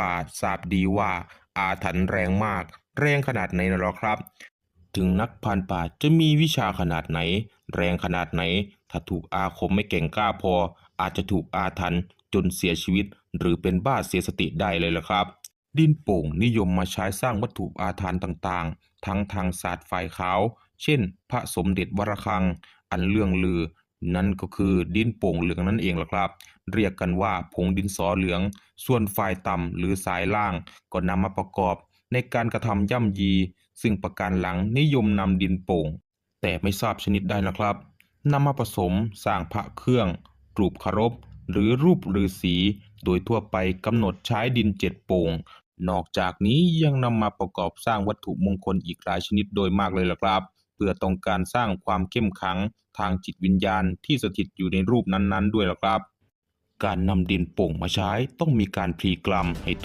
ป่าทราบดีว่าอาถรรพ์แรงมาก แรงขนาดไหนนะหรอครับ ถึงนักพรานป่าจะมีวิชาขนาดไหน แรงขนาดไหน ถ้าถูกอาคมไม่เก่งกล้าพอ อาจจะถูกอาถรรพ์จนเสียชีวิต หรือเป็นบ้าเสียสติได้เลยละครับ ดินโป่งนิยมมาใช้สร้างวัตถุอาถรรพ์ต่างๆ ทั้งทางศาสตร์ฝ่ายขาว เช่น พระสมเด็จวรคัง อันเรื่องลือ นั่นก็คือดินโป่งเหลืองนั่นเองล่ะครับ เรียกกันว่าผงดินสอเหลือง ส่วนฝ่ายต่ำหรือสายล่างก็นำมาประกอบ ในการกระทำย่ำยี ซึ่งประการหลังนิยมนำดินโป่ง แต่ไม่ทราบชนิดใดนะครับนำมาผสมสร้างพระเครื่องรูปคารพหรือรูปฤาษีโดยทั่วไปกำหนดใช้ดินเจ็ดโป่ง นอกจากนี้ยังนำมาประกอบสร้างวัตถุมงคลอีกหลายชนิดโดยมากเลยล่ะครับ พื่อต้องการสร้างความเข้มขังทางจิตวิญญาณที่สถิตอยู่ในรูปนั้นๆ ด้วยล่ะครับ การนำดินโป่งมาใช้ต้องมีการพลีกรัมให้ถูก